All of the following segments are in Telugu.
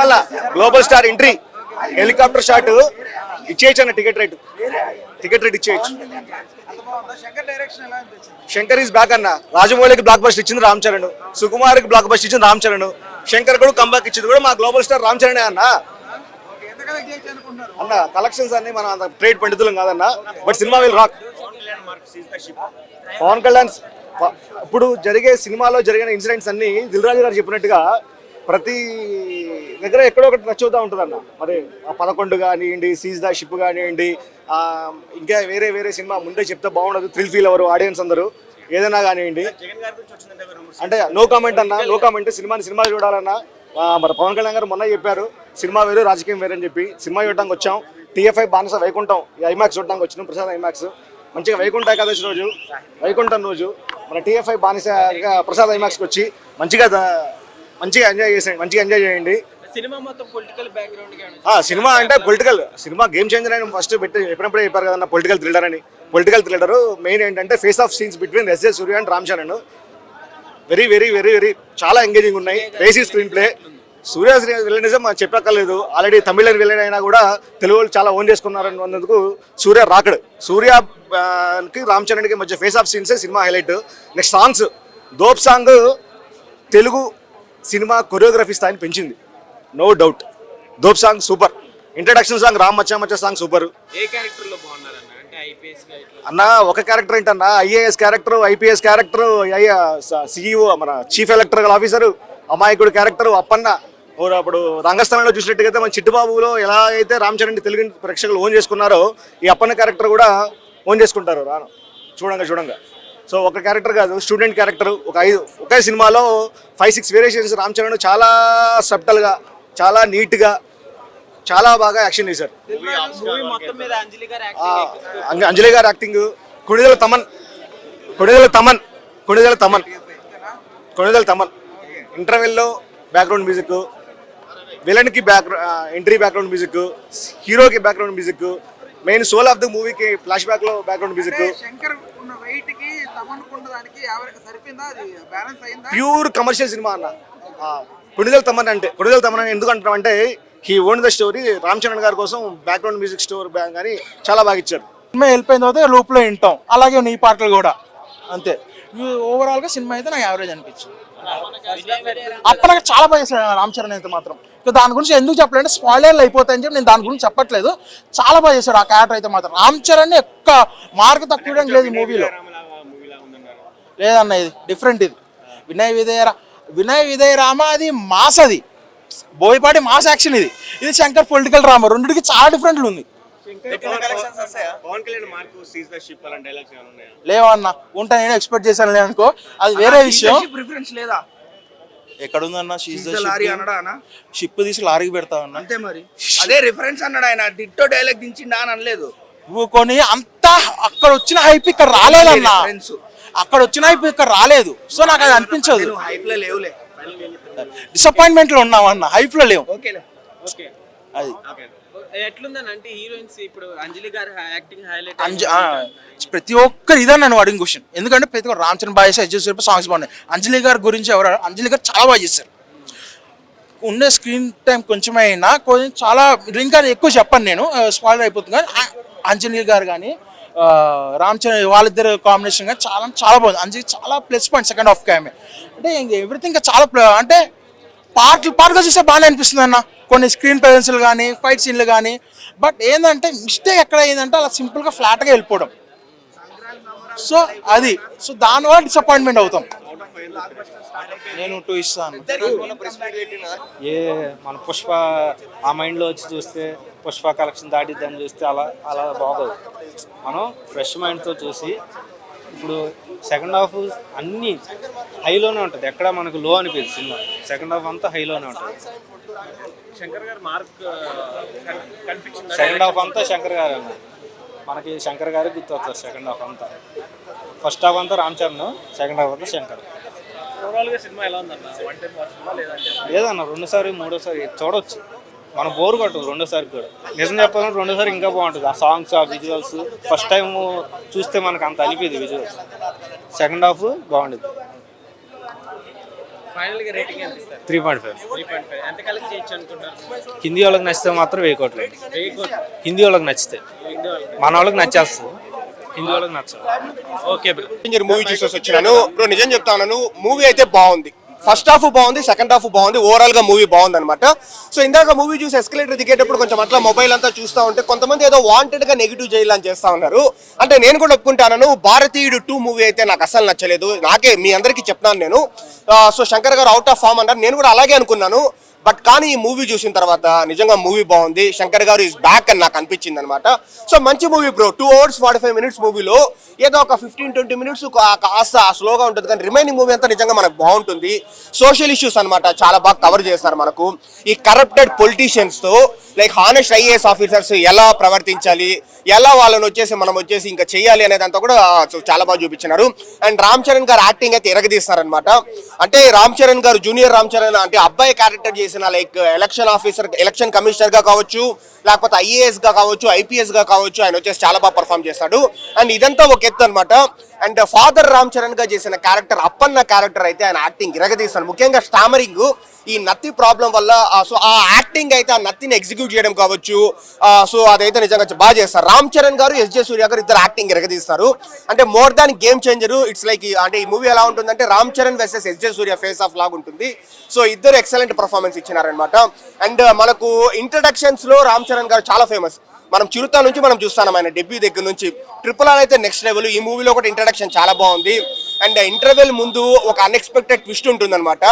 వల్ల global star entry helicopter shot ఇచ్చేయచ్చు అన్న టికెట్ రేట్ టికెట్ రేట్ ఇచ్చేయచ్చు. శంకర్ ఈజ్ ఈస్ బ్యాక్ అన్న. రాజమౌళికి బ్లాక్ బస్ట్ ఇచ్చింది రామ్ చరణ్. సుకుమార్కి బ్లాక్ బస్ట్ ఇచ్చింది రామ్ చరణ్. శంకర్ కూడా కంబాక్ ఇచ్చింది కూడా మా గ్లోబల్ స్టార్ రామ్ చరణే అన్న. అన్న కలెక్షన్స్ అన్ని మనం అంత ట్రేడ్ పండితులం కాదన్న. But cinema will rock Pawan Kalyan ఇప్పుడు జరిగే సినిమాలో జరిగిన ఇన్సిడెంట్స్ అన్ని దిల్ రాజు గారు చెప్పినట్టుగా ప్రతి దగ్గర ఎక్కడో ఒకటి టచ్ అవుతూ ఉంటుంది అన్న మరి పదకొండు కానివ్వండి సీజ్ ద షిప్ కానివ్వండి ఇంకా వేరే వేరే సినిమా ముందే చెప్తే బాగుండదు థ్రిల్ ఫీల్ ఎవరు ఆడియన్స్ అందరూ. ఏదైనా కానివ్వండి. అంటే నో కామెంట్ అన్న నో కామెంట్ సినిమాని సినిమా చూడాలన్నా. మరి పవన్ కళ్యాణ్ గారు మొన్న చెప్పారు సినిమా వేరు రాజకీయం వేరు అని చెప్పి. సినిమా చూడడానికి వచ్చాం. టీఎఫ్ఐ బానిస వైకుంఠం ఈ ఐమాక్స్ చూడడానికి వచ్చినాం ప్రసాద్ ఐమాక్స్ మంచిగా వైకుంఠ ఏకాదశి రోజు వైకుంఠం రోజు. మన టీఎఫ్ఐ బానిస ప్రసాద్ ఐమాక్స్కి వచ్చి మంచిగా మంచిగా ఎంజాయ్ చేసేయండి మంచిగా ఎంజాయ్ చేయండి. సినిమా మొత్తం పొలిటికల్ బ్యాక్గ్రౌండ్గా ఆ సినిమా అంటే పొలిటికల్ సినిమా గేమ్ చేంజర్ అని ఫస్ట్ పెట్టి ఎప్పుడప్పుడే చెప్పారు కదన్న పొలిటికల్ థ్రిల్లర్ అని. పొలిటికల్ థ్రిల్లర్ మెయిన్ ఏంటంటే face off scenes between SJ Surya and Ram Charan very very very very చాలా ఎంగేజింగ్ ఉన్నాయి. Racy screenplay Surya villainism చెప్పక్కర్లేదు. ఆల్రెడీ తమిళ విలన్ అయినా కూడా తెలుగు వాళ్ళు చాలా ఓన్ చేసుకున్నారని అన్నందుకు సూర్య రాకడ్. సూర్య ఆ, కి రామ్ చరణ్కి మధ్య ఫేస్ ఆఫ్ సీన్సే సినిమా హైలైట్ నెక్స్ట్ సాంగ్స్ దోప్ సాంగ్ తెలుగు సినిమా కొరియోగ్రఫీ స్థాయిని పెంచింది. No doubt dope song super introduction song Ram మచ్చా మచ్చా సాంగ్ సూపర్ ఏ బాగున్నారన్న? అంటే ఐపీఎస్ అన్న ఒక క్యారెక్టర్ ఏంటన్నా? IAS character IPS character CEO మన చీఫ్ ఎలక్టరల్ ఆఫీసర్ అమాయకుడు క్యారెక్టర్ అప్పన్న. అప్పుడు రంగస్థలంలో చూసినట్టుగైతే మన చిట్టుబాబులో ఎలా అయితే రామ్ చరణ్ తెలుగు ప్రేక్షకులు ఓన్ చేసుకున్నారో ఈ అప్పన్న క్యారెక్టర్ కూడా ఓన్ చేసుకుంటారు రాను. చూడంగా చూడంగా. సో ఒక క్యారెక్టర్ కాదు స్టూడెంట్ క్యారెక్టర్ ఒక ఐదు ఒకే సినిమాలో five six variations Ram Charan చాలా సబ్టల్గా చాలా నీట్గా చాలా బాగా యాక్షన్ చేశారు. మూవీ మొత్తం మీద అంజలి గారు యాక్టింగ్ అంజ- అంజలి గారి యాక్టింగ్ కొణిదెల తమన్ కొణిదెల తమన్ కొణిదెల తమన్ కొణిదెల తమన్. ఇంటర్వెల్లో బ్యాక్గ్రౌండ్ మ్యూజిక్ విలన్కి బ్యాక్ ఎంట్రీ బ్యాక్గ్రౌండ్ మ్యూజిక్ హీరోకి background music main soul of the మూవీకి ఫ్లాష్ బ్యాక్లో బ్యాక్గ్రౌండ్ మ్యూజిక్ వెయిట్కి తమనుకున్న దానికి యావరేజ్ సరిపోయిందా? అది బ్యాలెన్స్ అయిందా? ప్యూర్ కమర్షియల్ సినిమా అన్న. కొణిదెల తమన్ అంటే కొణిదెల తమన్ ఎందుకు అంటాం అంటే he own the story Ram Charan గారి కోసం బ్యాక్గ్రౌండ్ మ్యూజిక్ స్టోర్ బ్యాంక్ అని చాలా బాగా ఇచ్చారు. సినిమా వెళ్ళిపోయిన తర్వాత లోపల వింటాం. అలాగే నీ పాటలు కూడా. అంతే. ఓవరాల్గా సినిమా అయితే నాకు యావరేజ్ అనిపించింది. అప్పటికి చాలా బాగా చేశాడు రామ్ చరణ్ అయితే మాత్రం. దాని గురించి ఎందుకు చెప్పలేంటే స్పాయిలర్లు అయిపోతాయని చెప్పి నేను దాని గురించి చెప్పట్లేదు. చాలా బాగా చేశాడు ఆ క్యారెక్టర్ అయితే మాత్రం. రామ్ చరణ్ ఒక్క మార్క్ తక్కువ లేదు ఈ మూవీలో. లేదన్న ఇది డిఫరెంట్ ఇది. వినయ్ విజయ రా- వినయ్ విజయ రామ అది మాస్ అది. బోయపాటి మాస్ యాక్షన్ ఇది. ఇది శంకర్ పొలిటికల్ డ్రామా రెండింటికి చాలా డిఫరెంట్లు ఉంది. లేవన్న ఉంటా నేను ఎక్స్పెక్ట్ చేశాను అనుకో. అది వేరే విషయం. ప్రిఫరెన్స్ లేదా? ఎక్కడ ఉందన్న లారీ అన్నాడా అన్న? షిప్ తీసి లారీకి పెడతా అన్న. అంతే మరి. అదే రిఫరెన్స్ అన్నాడు ఆయన డిట్టో డైలాగ్ దించిండా అని అనలేదు. నువ్వు కొని అంతా అక్కడ వచ్చిన హైప్ ఇక్కడ రాలేదన్న. అక్కడ వచ్చిన హైప్ ఇక్కడ రాలేదు. సో నాకు అది అనిపించదు. హైప్లో లేవులే. డిసప్పాయింట్మెంట్లో ఉన్నామన్న హైప్లో లేవు. ఓకే అది. ఎట్లుందని అంటే హీరోయిన్స్ ఇప్పుడు అంజలి గారి యాక్టింగ్ హైలైట్ అంజ ప్రతి ఒక్కరు ఇదే నన్ను అడిగిన క్వశ్చన్ ఎందుకంటే ప్రతి ఒక్క రామ్ చరణ్ బాయ్స్ అజ్జు చెప్పి సాంగ్స్ బాగున్నాయి. అంజలి గారి గురించి ఎవరు అంజలి గారు చాలా బాగా చేశారు. ఉండే స్క్రీన్ టైం కొంచెమైనా కొంచెం చాలా ఇంకా ఎక్కువ చెప్పను నేను. స్పాయిలర్ అయిపోతుంది కానీ అంజలి గారు కానీ రామ్ చరణ్ వాళ్ళిద్దరు కాంబినేషన్ కానీ చాలా చాలా బాగుంది. అంజలి చాలా ప్లస్ పాయింట్ సెకండ్ హాఫ్ ఆమె. అంటే ఎవ్రీథింగ్ చాలా ప్ల- అంటే పార్ట్లు పార్ట్గా చూస్తే బాగానే అనిపిస్తుంది అన్న. కొన్ని స్క్రీన్ ప్రెజెన్స్లు కానీ ఫైట్ సీన్లు కానీ బట్ ఏంటంటే మిస్టేక్ ఎక్కడ అయిందంటే అలా సింపుల్గా ఫ్లాట్గా వెళ్ళిపోవడం. సో అది. సో దానివల్ల డిసప్పాయింట్మెంట్ అవుతాం. నేను టూ ఇస్తాను. ఏ మన పుష్ప ఆ మైండ్లో వచ్చి చూస్తే పుష్ప కలెక్షన్ దాటిద్దని చూస్తే అలా అలా బాగోదు. మనం ఫ్రెష్ మైండ్తో చూసి ఇప్పుడు సెకండ్ హాఫ్ అన్నీ హైలోనే ఉంటుంది. ఎక్కడ మనకు లో అనిపించింది సెకండ్ హాఫ్ అంతా హైలోనే ఉంటుంది. శంకర్ గారు మార్క్ కనిపించింది సెకండ్ హాఫ్ అంతా శంకర్ గారు అన్న. మనకి శంకర్ గారే గుర్తొస్తారు సెకండ్ హాఫ్ అంతా. ఫస్ట్ హాఫ్ అంతా రామ్ చరణ్ సెకండ్ హాఫ్ అంతా శంకర్. సినిమా ఎలా ఉందన్న? లేదన్న రెండోసారి మూడోసారి చూడొచ్చు. మనం బోర్ కొట్టదు రెండోసారి కూడా. నిజం చెప్పాలంటే రెండోసారి ఇంకా బాగుంటుంది. ఆ సాంగ్స్ ఆ విజువల్స్ ఫస్ట్ టైం చూస్తే మనకు అంత అనిపించదు విజువల్స్ సెకండ్ హాఫ్ బాగుండేది ఫైనల్గా రేటింగ్ ఎంత ఇస్తారు? Three point five. Three point five. ఎంత కలెక్ట్ చేయొచ్చు అనుకుంటారు హిందీ వాళ్ళకి నచ్చితే మాత్రం వెయ్యి కోట్లు వెయ్యి కోట్లు. హిందీ వాళ్ళకి నచ్చితే. మన వాళ్ళకి నచ్చేస్తుంది. హిందీ వాళ్ళకి నచ్చదు. Okay bro. మూవీ చూసేసి వచ్చినాను. బ్రో నిజం చెప్తాను. మూవీ అయితే బాగుంది. ఫస్ట్ హాఫ్ బాగుంది సెకండ్ హాఫ్ బాగుంది ఓవరాల్గా మూవీ బాగుంది అనమాట సో ఇందాక మూవీ చూసి ఎస్కలేటర్ దిగేటప్పుడు కొంచెం అట్లా మొబైల్ అంతా చూస్తూ ఉంటే కొంతమంది ఏదో వాంటెడ్గా నెగిటివ్ చేయాలని చేస్తా ఉన్నారు. అంటే నేను కూడా ఒప్పుకుంటాను భారతీయుడు టూ మూవీ అయితే నాకు అసలు నచ్చలేదు. నాకే మీ అందరికీ చెప్తున్నాను నేను. సో శంకర్ గారు అవుట్ ఆఫ్ ఫామ్ అన్నారు. నేను కూడా అలాగే అనుకున్నాను. బట్ కానీ ఈ మూవీ చూసిన తర్వాత నిజంగా మూవీ బాగుంది. శంకర్ గారు ఇస్ బ్యాక్ అని నాకు అనిపించింది అనమాట సో మంచి movie bro two hours forty five minutes మూవీలో ఏదో ఒక ఫిఫ్టీన్ ట్వంటీ మినిట్స్ కాస్త స్లోగా ఉంటుంది. కానీ రిమైనింగ్ మూవీ అంతా నిజంగా మనకు బాగుంటుంది. సోషల్ ఇష్యూస్ అన్నమాట చాలా బాగా కవర్ చేస్తారు మనకు. ఈ కరప్టెడ్ పొలిటీషియన్స్తో లైక్ హానెస్ట్ ఐఏఎస్ ఆఫీసర్స్ ఎలా ప్రవర్తించాలి ఎలా వాళ్ళని వచ్చేసి మనం వచ్చేసి ఇంకా చేయాలి అనేదంతా కూడా చాలా బాగా చూపించినారు. అండ్ రామ్ చరణ్ గారు యాక్టింగ్ అయితే ఎరగదీస్తారనమాట అంటే రామ్ చరణ్ గారు జూనియర్ రామ్ చరణ్ అంటే అబ్బాయి క్యారెక్టర్ చేసిన లైక్ ఎలక్షన్ ఆఫీసర్ ఎలక్షన్ కమిషనర్గా కావచ్చు లేకపోతే ఐఏఎస్గా కావచ్చు ఐపీఎస్గా కావచ్చు ఆయన వచ్చేసి చాలా బాగా పర్ఫామ్ చేస్తాడు. అండ్ ఇదంతా ఒక ఎత్తు అనమాట అండ్ ఫాదర్ రామ్ చరణ్గా చేసిన క్యారెక్టర్ అప్పన్న క్యారెక్టర్ అయితే ఆయన యాక్టింగ్ ఇరగదీస్తాను ముఖ్యంగా స్టామరింగ్ ఈ నత్తి ప్రాబ్లం వల్ల సో ఆ యాక్టింగ్ అయితే ఆ నత్తిని ఎగ్జిక్యూట్ చేయడం కావచ్చు సో అదైతే నిజంగా బాగా చేస్తారు. రామ్ చరణ్ గారు ఎస్ జే సూర్య గారు ఇద్దరు యాక్టింగ్ ఇరగదీస్తారు. అంటే more than game changer it's like అంటే ఈ మూవీ ఎలా ఉంటుందంటే Ram Charan versus S J Surya face off లాగా ఉంటుంది. సో ఇద్దరు ఎక్సలెంట్ పర్ఫార్మెన్స్ ఇచ్చినారనమాట అండ్ మనకు ఇంట్రడక్షన్స్లో రామ్ చరణ్ గారు చాలా ఫేమస్ మనం చిరుత నుంచి మనం చూస్తాం ఆయన డెబ్యూ దగ్గర నుంచి. ట్రిపుల్ ఆర్ అయితే నెక్స్ట్ లెవెల్ ఈ మూవీలో కూడా ఇంట్రడక్షన్ చాలా బాగుంది. అండ్ ఇంటర్వెల్ ముందు ఒక అన్ఎక్స్పెక్టెడ్ ట్విస్ట్ ఉంటుందన్నమాట.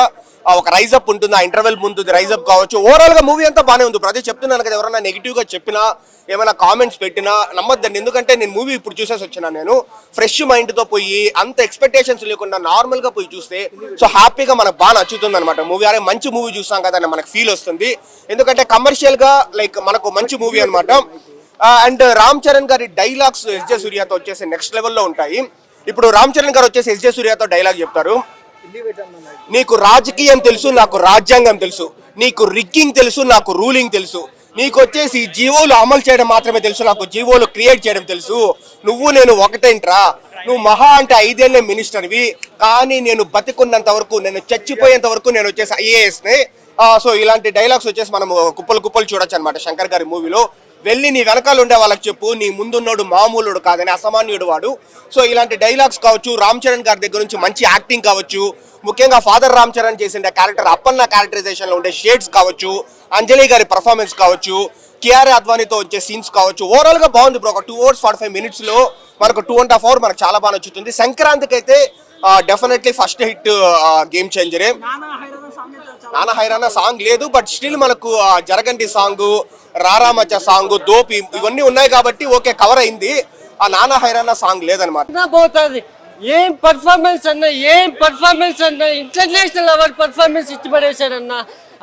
ఒక రైజప్ ఉంటుంది. ఆ ఇంటర్వెల్ ముందు రైజప్ కావచ్చు. ఓవరాల్గా మూవీ అంతా బాగానే ఉంది. ప్రతి చెప్తున్నాను కదా ఎవరైనా నెగిటివ్గా చెప్పినా ఏమైనా కామెంట్స్ పెట్టినా నమ్మద్దండి. ఎందుకంటే నేను మూవీ ఇప్పుడు చూసేసి వచ్చినా నేను. ఫ్రెష్ మైండ్తో పోయి అంత ఎక్స్పెక్టేషన్స్ లేకుండా నార్మల్గా పోయి చూస్తే సో హ్యాపీగా మనకు బాగా నచ్చుతుంది అనమాట మూవీ అరే మంచి మూవీ చూస్తాం కదా అని మనకు ఫీల్ వస్తుంది. ఎందుకంటే కమర్షియల్గా లైక్ మనకు మంచి మూవీ అనమాట అండ్ రామ్ చరణ్ గారి డైలాగ్స్ ఎస్ జే సూర్యతో వచ్చేసి నెక్స్ట్ లెవెల్లో ఉంటాయి. ఇప్పుడు రామ్ చరణ్ గారు వచ్చేసి ఎస్ జే సూర్యతో డైలాగ్ చెప్తారు. నీకు రాజకీయం తెలుసు నాకు రాజ్యాంగం తెలుసు. నీకు రిగ్గింగ్ తెలుసు నాకు రూలింగ్ తెలుసు. నీకు వచ్చేసి జీవోలు అమలు చేయడం మాత్రమే తెలుసు నాకు జీవోలు క్రియేట్ చేయడం తెలుసు. నువ్వు నేను ఒకటేంట్రా? నువ్వు మహా అంటే ఐదేళ్ళే మినిస్టర్వి కానీ నేను బతికున్నంత వరకు నేను చచ్చిపోయేంత వరకు నేను వచ్చేసి ఐఏఎస్ని సో ఇలాంటి డైలాగ్స్ వచ్చేసి మనం కుప్పలు కుప్పలు చూడొచ్చు అనమాట శంకర్ గారి మూవీలో వెళ్ళి నీ వెనకాల ఉండే వాళ్ళకి చెప్పు నీ ముందున్నోడు మామూలుడు కాదని అసామాన్యుడు వాడు. సో ఇలాంటి డైలాగ్స్ కావచ్చు రామ్ చరణ్ గారి దగ్గర నుంచి మంచి యాక్టింగ్ కావచ్చు ముఖ్యంగా ఫాదర్ రామ్ చరణ్ చేసిన క్యారెక్టర్ అప్పన్న క్యారెక్టరైజేషన్లో ఉండే షేడ్స్ కావచ్చు అంజలి గారి పర్ఫార్మెన్స్ కావచ్చు కేఆర్ అద్వానీతో వచ్చే సీన్స్ కావచ్చు. ఓవరాల్గా బాగుంది బ్రో ఒక టూ అవర్స్ ఫార్టీ ఫైవ్ మినిట్స్లో మనకు టూ అండ్ హాఫ్ అవర్ మనకు చాలా బాగా నచ్చుతుంది. సంక్రాంతికి అయితే డెఫినెట్లీ ఫస్ట్ హిట్ గేమ్ చేంజరే నాన్న హైరానా సాంగ్ లేదు బట్ స్టిల్ మనకు ఆ జరగండి సాంగ్ రారామచ్చ సాంగ్ దోపి ఇవన్నీ ఉన్నాయి కాబట్టి ఓకే కవర్ అయింది. ఆ నాన్న హైరానా సాంగ్ లేదనమాట పోతుంది. ఏం పర్ఫార్మెన్స్ అన్న ఏం పర్ఫార్మెన్స్ అన్న ఇంటర్నేషనల్ అవార్డ్ పర్ఫార్మెన్స్ ఇచ్చి పడేశాడన్న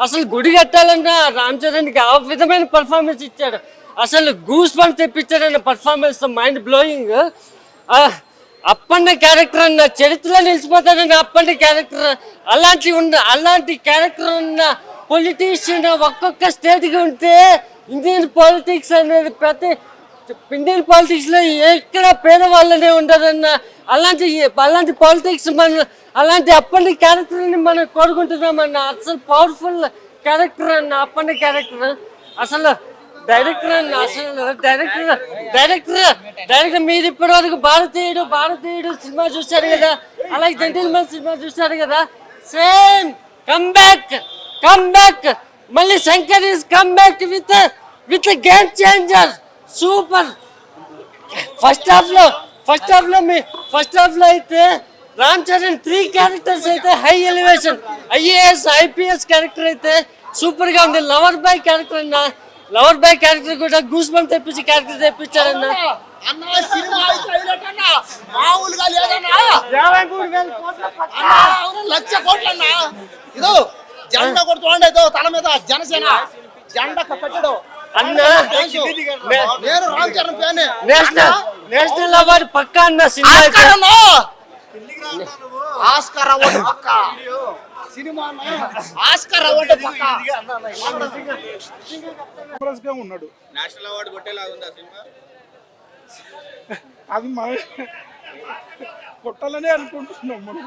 అసలు గుడి కట్టాలన్నా రామ్ చరణ్కి ఆ విధమైన పర్ఫార్మెన్స్ ఇచ్చాడు. అసలు గూస్ పని తెప్పించాడన్న performance mind blowing Appanna character అన్న చరిత్రలో నిలిచిపోతాడన్న అప్పన్న క్యారెక్టర్ అలాంటి ఉన్న అలాంటి క్యారెక్టర్ ఉన్న పొలిటీషియన్ ఒక్కొక్క స్టేట్కి ఉంటే ఇండియన్ పాలిటిక్స్ అనేది ప్రతి ఇండియన్ పాలిటిక్స్లో ఎక్కడ పేదవాళ్ళనే ఉండదన్న అలాంటి అలాంటి పాలిటిక్స్ మన అలాంటి అప్పటి క్యారెక్టర్ని మనం కోరుకుంటున్నామన్న అసలు పవర్ఫుల్ క్యారెక్టర్ అన్న అప్పటి క్యారెక్టర్ అసలు డైరెక్టర్ అన్న డైరెక్టర్ డైరెక్టర్ డైరెక్టర్ మీరు ఇప్పటి వరకు భారతీయుడు భారతీయుడు సినిమా చూశారు కదా. అలాగే జెంటిల్మెన్ సినిమా చూశారు కదా. Same come back come back మళ్ళీ Shankar is come back with with Game Changer super first హాఫ్లో ఫస్ట్ హాఫ్లో మీ ఫస్ట్ హాఫ్లో అయితే రామ్ చరణ్ త్రీ క్యారెక్టర్స్ అయితే high elevation IAS IPS character అయితే సూపర్గా ఉంది. లవర్ బాయ్ క్యారెక్టర్ అన్న లవర్ బాయ్ క్యారెక్టర్ కూడా గూస్ బండ్ తెప్పించి క్యారెక్టర్ తెప్పించారన్న. మామూలుగా లేదన్నా యాభై మూడు వేల కోట్ల పక్క. అన్నా, అవును, లక్ష కోట్లన్నా ఇదో జెండా కూడా చూడండి ఇదో తల మీద జనసేన. జెండా కట్టడు. అన్న నేను Ram Charan fan. National national award పక్కా అన్న సినిమా. ఆస్కార్ అవార్డు పక్క. సినిమా ఆస్కార్ అవార్డు పక్క. గా ఉన్నాడు. నేషనల్ అవార్డు కొట్టేలాగా ఉందా సినిమా? అది మన కొట్టాలనే అనుకుంటున్నాం మనం.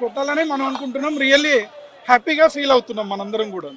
కొట్టాలని మనం అనుకుంటున్నాం. రియల్లీ హ్యాపీగా ఫీల్ అవుతున్నాం మనందరం కూడా.